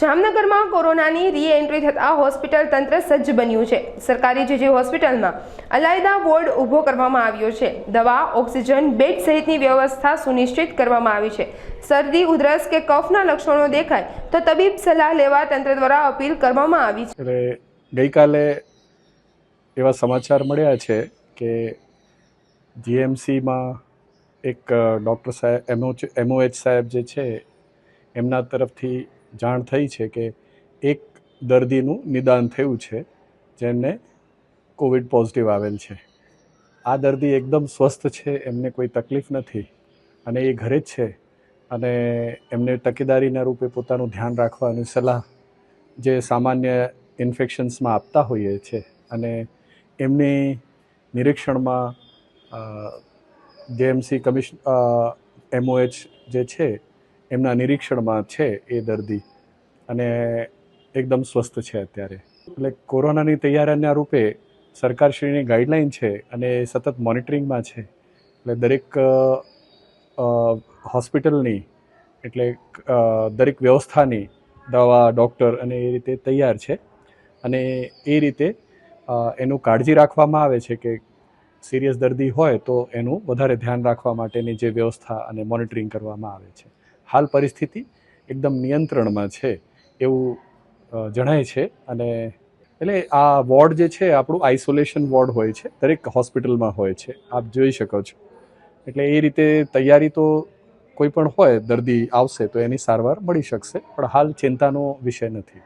જામનગરમાં કોરોનાની રી એન્ટ્રી થતાં હોસ્પિટલ તંત્ર સજ્જ બન્યું છે. સરકારી જીજી હોસ્પિટલમાં અલાયદા વોર્ડ ઊભો કરવામાં આવ્યો છે. દવા, ઓક્સિજન, બેડ સહિતની વ્યવસ્થા સુનિશ્ચિત કરવામાં આવી છે. શરદી, ઉધરસ કે કફના લક્ષણો દેખાય તો તબીબ સલાહ લેવા તંત્ર દ્વારા અપીલ કરવામાં આવી છે. ગઈકાલે એવા સમાચાર મળ્યા છે કે જીએમસીમાં એક ડૉક્ટર સાહેબ, એમઓ, એમઓએચ સાહેબ જે છે, એમના તરફથી જાણ થઈ છે કે એક દર્દીનું નિદાન થયું છે જેમને કોવિડ પોઝિટિવ આવેલ છે. આ દર્દી એકદમ સ્વસ્થ છે, એમને કોઈ તકલીફ નથી અને એ ઘરે જ છે અને એમને તકેદારીના રૂપે પોતાનું ધ્યાન રાખવાની સલાહ જે સામાન્ય ઇન્ફેક્શન્સમાં આપતા હોઈએ છે અને એમની નિરીક્ષણમાં જેએમસી કમિશન એમઓએચ જે છે એમના નિરીક્ષણમાં છે એ દર્દી અને એકદમ સ્વસ્થ છે અત્યારે. એટલે કોરોનાની તૈયારીના રૂપે સરકારશ્રીની ગાઈડલાઈન છે અને સતત મોનિટરિંગમાં છે. એટલે દરેક હોસ્પિટલની એટલે દરેક વ્યવસ્થાની દવા, ડૉક્ટર અને એ રીતે તૈયાર છે. અને એ રીતે એનું કાળજી રાખવામાં આવે છે કે સિરિયસ દર્દી હોય તો એનું વધારે ધ્યાન રાખવા માટેની જે વ્યવસ્થા અને મોનિટરિંગ કરવામાં આવે છે. હાલ પરિસ્થિતિ એકદમ નિયંત્રણમાં છે એવું જણાય છે. અને એટલે આ વોર્ડ જે છે, આપણું આઇસોલેશન વોર્ડ હોય છે, દરેક હોસ્પિટલમાં હોય છે. આપ જોઈ શકો છો. એટલે એ રીતે તૈયારી તો કોઈ પણ હોય, દર્દી આવશે તો એની સારવાર મળી શકશે, પણ હાલ ચિંતાનો વિષય નથી.